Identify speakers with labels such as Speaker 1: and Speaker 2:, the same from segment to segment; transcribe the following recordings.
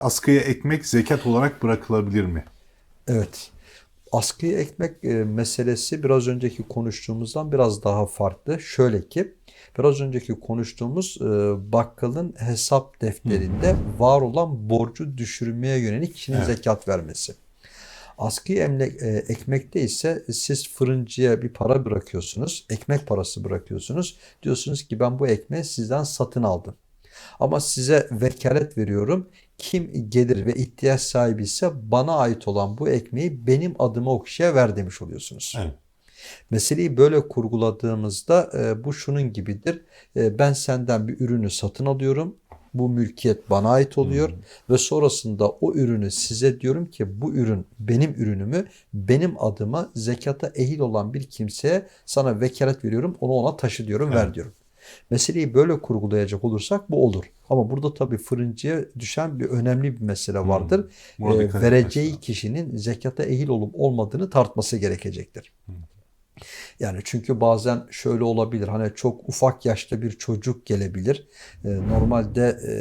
Speaker 1: Askıya ekmek zekat olarak bırakılabilir mi?
Speaker 2: Evet. Askıya ekmek e, meselesi biraz önceki konuştuğumuzdan biraz daha farklı. Şöyle ki biraz önceki konuştuğumuz e, bakkalın hesap defterinde var olan borcu düşürmeye yönelik kişinin
Speaker 1: Evet.
Speaker 2: zekat vermesi. Askıya e, ekmekte ise siz fırıncıya bir para bırakıyorsunuz. Ekmek parası bırakıyorsunuz. Diyorsunuz ki ben bu ekmeği sizden satın aldım. Ama size vekalet veriyorum. Kim gelir ve ihtiyaç sahibi ise bana ait olan bu ekmeği benim adıma o kişiye ver demiş oluyorsunuz.
Speaker 1: Evet.
Speaker 2: Meseleyi böyle kurguladığımızda e, bu şunun gibidir. E, ben senden bir ürünü satın alıyorum. Bu mülkiyet bana ait oluyor ve sonrasında o ürünü size diyorum ki bu ürün benim ürünümü benim adıma zekata ehil olan bir kimseye sana vekalet veriyorum. Onu ona taşı diyorum, ver
Speaker 1: Evet.
Speaker 2: diyorum. Meseleyi böyle kurgulayacak olursak bu olur. Ama burada tabii fırıncıya düşen bir önemli bir mesele vardır.
Speaker 1: Buna
Speaker 2: Ee,
Speaker 1: dikkat etmek
Speaker 2: vereceği
Speaker 1: lazım.
Speaker 2: kişinin zekata ehil olup olmadığını tartması gerekecektir. Yani çünkü bazen şöyle olabilir. Hani çok ufak yaşta bir çocuk gelebilir. Ee, normalde e,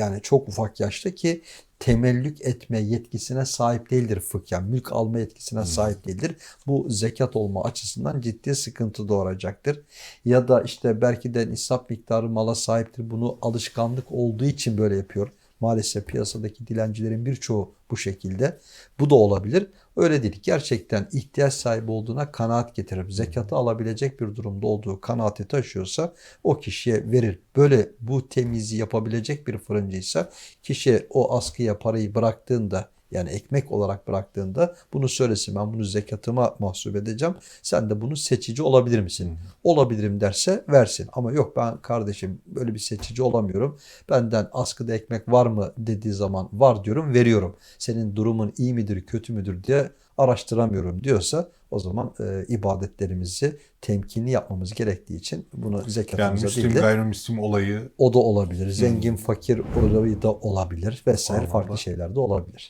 Speaker 2: yani çok ufak yaşta ki temellük etme yetkisine sahip değildir fıkh. Yani mülk alma yetkisine sahip değildir. Bu zekat olma açısından ciddi sıkıntı doğuracaktır. Ya da işte belki de nisap miktarı mala sahiptir. Bunu alışkanlık olduğu için böyle yapıyor. Maalesef piyasadaki dilencilerin birçoğu bu şekilde. Bu da olabilir. Öyle değil. Gerçekten ihtiyaç sahibi olduğuna kanaat getirip zekatı alabilecek bir durumda olduğu kanaati taşıyorsa o kişiye verir. Böyle bu temyizi yapabilecek bir fırıncıysa kişi o askıya parayı bıraktığında yani ekmek olarak bıraktığında bunu söylesin ben bunu zekatıma mahsup edeceğim. Sen de bunu seçici olabilir misin? Olabilirim derse versin. Ama yok ben kardeşim böyle bir seçici olamıyorum. Benden askıda ekmek var mı dediği zaman var diyorum veriyorum. Senin durumun iyi midir kötü müdür diye araştıramıyorum diyorsa o zaman e, ibadetlerimizi temkinli yapmamız gerektiği için bunu
Speaker 1: Yani
Speaker 2: zekatımıza
Speaker 1: Müslim
Speaker 2: değil de
Speaker 1: gayrimüslim olayı
Speaker 2: o da olabilir. Zengin fakir olayı da olabilir vesaire
Speaker 1: Allah
Speaker 2: farklı şeyler de olabilir.